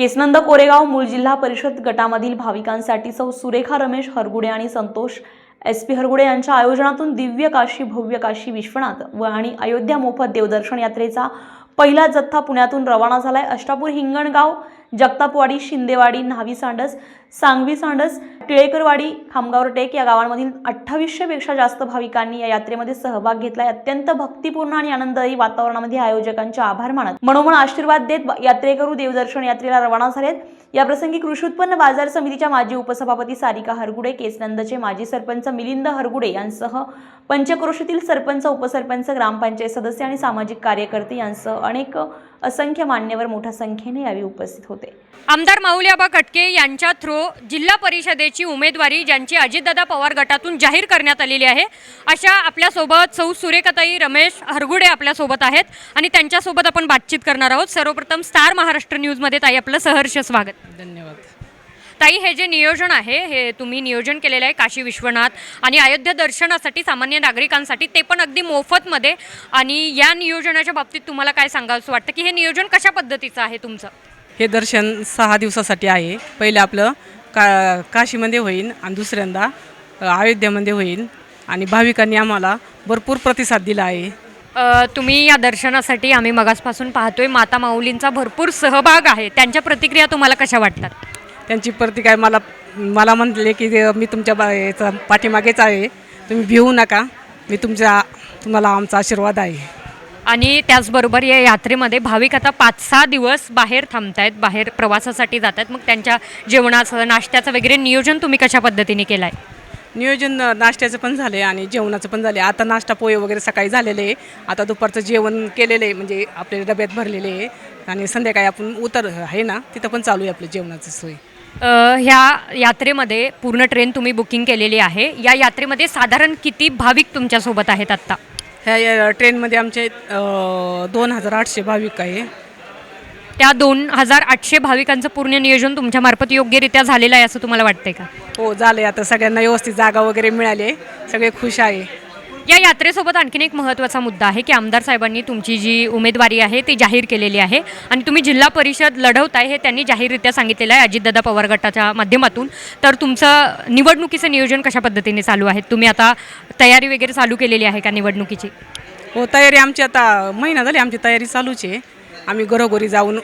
केसनंद कोरेगाव मूळ जिल्हा परिषद गटामधील भाविकांसाठी सौ सुरेखा रमेश हरगुडे आणि संतोष एस पी हरगुडे यांच्या आयोजनातून दिव्य काशी भव्य काशी विश्वनाथ व आणि अयोध्या मोफत देवदर्शन यात्रेचा पहिला जथ्था पुण्यातून रवाना झालाय. अष्टापूर हिंगणगाव जगतापवाडी शिंदेवाडी न्हावी सांडस सांगवी सांडस टिळेकरवाडी खामगावर टेक या गावांमधील अठ्ठावीसशेपेक्षा जास्त भाविकांनी या यात्रेमध्ये सहभाग घेतला. अत्यंत भक्तिपूर्ण आणि आनंददायी वातावरणामध्ये आयोजकांचे आभार मानत. मनोमन आशीर्वाद देत यात्रेकरू देवदर्शन यात्रेला रवाना झालेत. या प्रसंगी कृषी उत्पन्न बाजार समितीच्या माजी उपसभापती सारिका हरगुडे केसनंदचे माजी सरपंच मिलिंद हरगुडे यांसह पंचक्रोशीतील सरपंच उपसरपंच ग्रामपंचायत सदस्य आणि सामाजिक कार्यकर्ते यांसह अनेक असंख्य मान्यवर मोठ्या संख्येने यावेळी उपस्थित होते. आमदार माऊलीआबा कटके यांच्या थ्रो जिल्हा परिषदेची उमेदवारी ज्यांची अजितदादा पवार गटातून जाहीर करण्यात आलेली आहे अशा आपल्यासोबत सौ सुरेखाताई रमेश हरगुडे आपल्यासोबत आहेत आणि त्यांच्यासोबत आपण बातचीत करणार आहोत. सर्वप्रथम स्टार महाराष्ट्र न्यूजमध्ये ताई आपलं सहर्ष स्वागत. धन्यवाद. ताई हे जे नियोजन आहे हे तुम्ही नियोजन केलेलं आहे काशी विश्वनाथ आणि अयोध्या दर्शनासाठी सामान्य नागरिकांसाठी ते पण अगदी मोफतमध्ये. आणि या नियोजनाच्या बाबतीत तुम्हाला काय सांगावंसं वाटतं की हे नियोजन कशा पद्धतीचं आहे तुमचं? हे दर्शन सहा दिवसासाठी आहे. पहिलं आपलं का काशीमध्ये होईल आणि दुसऱ्यांदा अयोध्यामध्ये होईल आणि भाविकांनी आम्हाला भरपूर प्रतिसाद दिला आहे. अ, तुम्ही या दर्शनासाठी आम्ही मगासपासून पाहतोय माता माऊलींचा भरपूर सहभाग आहे. त्यांच्या प्रतिक्रिया तुम्हाला कशा वाटतात? त्यांची प्रतिक्रिया मला मला म्हणले की ते मी तुमच्या बा याचा पाठीमागेच आहे. तुम्ही भिवू नका. मी तुमच्या तुम्हाला आमचा आशीर्वाद आहे. आणि त्याचबरोबर या यात्रेमध्ये भाविक आता पाच सहा दिवस बाहेर थांबतायत बाहेर प्रवासासाठी जात आहेत मग त्यांच्या जेवणाचं नाश्त्याचं वगैरे नियोजन तुम्ही कशा पद्धतीने केलं आहे नियोजन नाश्त्याचं पण झालं आहे आणि जेवणाचं पण झालं आहे आता नाश्ता पोहे वगैरे सकाळी झालेले आहे. आता दुपारचं जेवण केलेलं आहे म्हणजे आपले डब्यात भरलेले आहे. आणि संध्याकाळी आपण उतर आहे ना तिथं पण चालू आहे आपलं जेवणाचं सोय. अ, ह्या यात्रेमध्ये पूर्ण ट्रेन तुम्ही बुकिंग केलेली आहे. या यात्रेमध्ये साधारण किती भाविक तुमच्यासोबत आहेत आत्ता? ह्या ट्रेनमध्ये आमचे दोन हजार आठशे भाविक आहे. त्या दोन हजार आठशे भाविकांचं पूर्ण नियोजन तुमच्यामार्फत योग्यरित्या झालेलं आहे असं तुम्हाला वाटतंय का? हो झाले आता सगळ्यांना व्यवस्थित जागा वगैरे मिळाली आहे. सगळे खुश आहे. या यात्रेसोबत आणखीन एक महत्त्वाचा मुद्दा आहे की आमदार साहेबांनी तुमची जी उमेदवारी आहे ती जाहीर केलेली आहे. आणि तुम्ही जिल्हा परिषद लढवताय हे त्यांनी जाहीररित्या सांगितलेलं आहे अजितदादा पवार गटाच्या माध्यमातून. तर तुमचं निवडणुकीचं नियोजन कशा पद्धतीने चालू आहे? तुम्ही आता तयारी वगैरे चालू केलेली आहे का निवडणुकीची? हो तयारी आमची आता महिना झाली आमची तयारी चालूच आहे. आम्ही घरोघरी जाऊन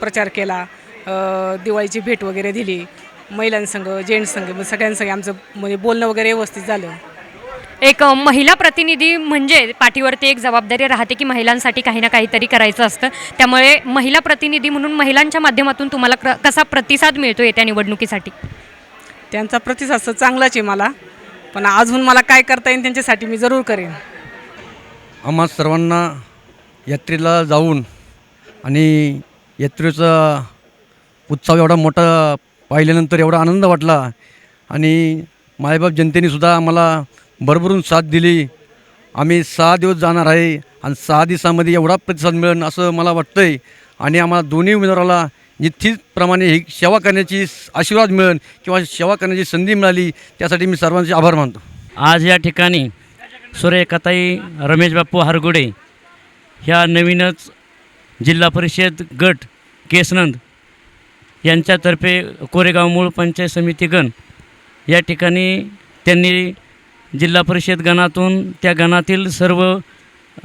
प्रचार केला दिवाळीची भेट वगैरे दिली. महिलांसंग जेंट्ससंग मग सगळ्यांसंग आमचं म्हणजे बोलणं वगैरे व्यवस्थित झालं. एक महिला प्रतिनिधी म्हणजे पाठीवरती एक जबाबदारी राहते की महिलांसाठी काही ना काहीतरी करायचं असतं. त्यामुळे महिला प्रतिनिधी म्हणून महिलांच्या माध्यमातून तुम्हाला क- कसा प्रतिसाद मिळतो येत्या निवडणुकीसाठी? त्यांचा प्रतिसाद तर चांगलाच आहे मला. पण अजून मला काय करता येईल त्यांच्यासाठी मी जरूर करेन. आम्हा सर्वांना यात्रेला जाऊन आणि यात्रेचा उत्सव एवढा मोठा पाहिल्यानंतर एवढा आनंद वाटला आणि मायबाप जनतेने सुद्धा आम्हाला भरभरून साथ दिली. आम्ही सहा दिवस जाणार आहे आणि सहा दिवसामध्ये एवढा प्रतिसाद मिळेल असं मला वाटतं आहे आणि आम्हाला दोन्ही उमेदवाराला निश्चितप्रमाणे ही सेवा करण्याची आशीर्वाद मिळेल किंवा सेवा करण्याची संधी मिळाली त्यासाठी मी सर्वांचे आभार मानतो. आज या ठिकाणी सूर्यकथाई रमेश बाप्पू हरगुडे ह्या नवीनच जिल्हा परिषद गट केसनंद यांच्यातर्फे कोरेगाव मूळ पंचायत समिती गण या ठिकाणी त्यांनी जिल्हा परिषद गणातून त्या गणातील सर्व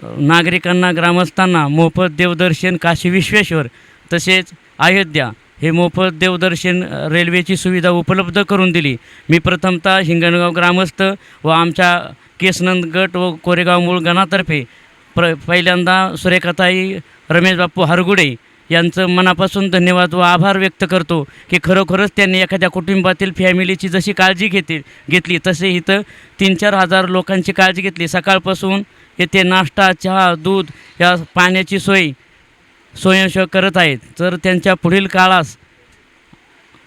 नागरिकांना ग्रामस्थांना मोफत देवदर्शन काशी विश्वेश्वर तसेच अयोध्या हे मोफत देवदर्शन रेल्वेची सुविधा उपलब्ध करून दिली. मी प्रथमतः हिंगणगाव ग्रामस्थ व आमच्या केसनंद गट व कोरेगाव मूळ गणातर्फे प्र पहिल्यांदा सुरेखाताई रमेश बाप्पू हरगुडे यांचं मनापासून धन्यवाद व आभार व्यक्त करतो की खरोखरच त्यांनी एखाद्या कुटुंबातील फॅमिलीची जशी काळजी घेते घेतली तसे इथं तीन चार हजार लोकांची काळजी घेतली. सकाळपासून येथे नाश्ता चहा दूध या पाण्याची सोय स्वयंसेवक करत आहेत. तर त्यांच्या पुढील काळास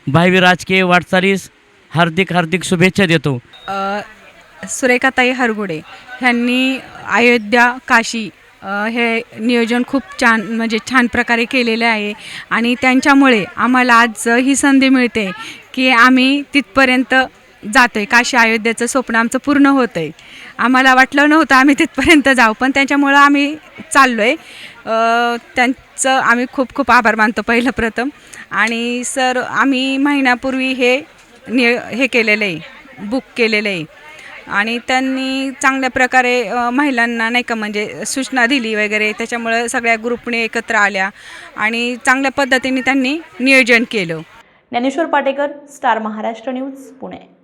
भावी राजकीय वाटचालीस हार्दिक हार्दिक शुभेच्छा देतो. सुरेखाताई हरगुडे ह्यांनी अयोध्या काशी हे नियोजन खूप छान म्हणजे छान प्रकारे केलेले आहे. आणि त्यांच्यामुळे आम्हाला आज ही संधी मिळते की आम्ही तिथपर्यंत जातो आहे काशी अयोध्येचं स्वप्न आमचं पूर्ण होतं आहे आम्हाला वाटलं नव्हतं आम्ही तिथपर्यंत जाऊ पण त्यांच्यामुळं आम्ही चाललो आहे त्यांचं आम्ही खूप खूप आभार मानतो पहिलं प्रथम. आणि सर आम्ही महिन्यापूर्वी हे नि हे केलेलं आहे बुक केलेलं आहे आणि त्यांनी चांगल्या प्रकारे महिलांना नाही का म्हणजे सूचना दिली वगैरे त्याच्यामुळं सगळ्या ग्रुपने एकत्र आल्या आणि चांगल्या पद्धतीने त्यांनी नियोजन केलं. Dnyaneshwar Patekar star Maharashtra news Pune.